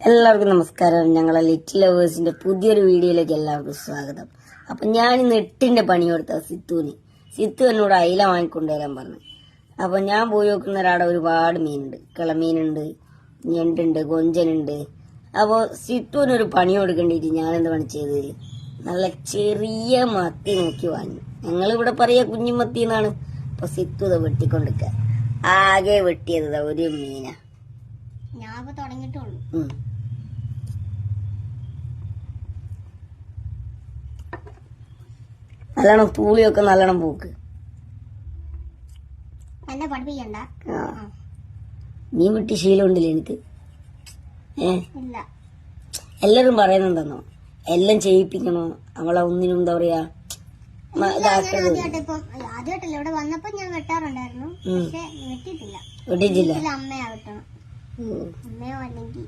എല്ലാവർക്കും നമസ്കാരം. ഞങ്ങളെ ലിറ്റിൽ ലവേഴ്സിന്റെ പുതിയൊരു വീഡിയോയിലേക്ക് എല്ലാവർക്കും സ്വാഗതം. അപ്പൊ ഞാൻ ഇന്ന് എട്ടിന്റെ പണി കൊടുത്ത സിത്തുവിന്. സിത്തു എന്നോട് അയില വാങ്ങിക്കൊണ്ടുവരാൻ പറഞ്ഞു. അപ്പൊ ഞാൻ പോയി നോക്കുന്ന ഒരാടെ ഒരുപാട് മീനുണ്ട്. കിളമീനുണ്ട് ഞണ്ടുണ്ട് കൊഞ്ചനുണ്ട്. അപ്പോൾ സിത്തുവിനൊരു പണി കൊടുക്കേണ്ടിട്ട് ഞാൻ എന്ത് പണി ചെയ്തത് നല്ല ചെറിയ മത്തി നോക്കി വാങ്ങി. ഞങ്ങളിവിടെ പറയുക കുഞ്ഞുമത്തി എന്നാണ് അപ്പൊ സിത്തു ഇത് വെട്ടിക്കൊണ്ടിരിക്കുക ആകെ വെട്ടിയത് ഒരു മീനാ. തുടങ്ങിയിട്ടുള്ളൂ ഉം. നല്ലോണം പൂളിയൊക്കെ നല്ലോണം പൂക്ക്. എന്നെ പഠിപ്പിക്കണ്ട നീ വിട്ടി ശീലമുണ്ടല്ലേ എനിക്ക് ഏ? എല്ലാരും പറയുന്നുണ്ടെന്നോ? എല്ലാം ചെയ്യിപ്പിക്കണോ? അവളെ ഒന്നിനും എന്താ പറയാ ആദ്യമായിട്ടല്ലേ ഇവിടെ വന്നപ്പോ ഞാൻ വെട്ടാറുണ്ടായിരുന്നു. പക്ഷെ വെട്ടിയിട്ടില്ല. വിട്ടിട്ടില്ല വീട്ടിൽ അമ്മയാ വെട്ടണം. 没有我能比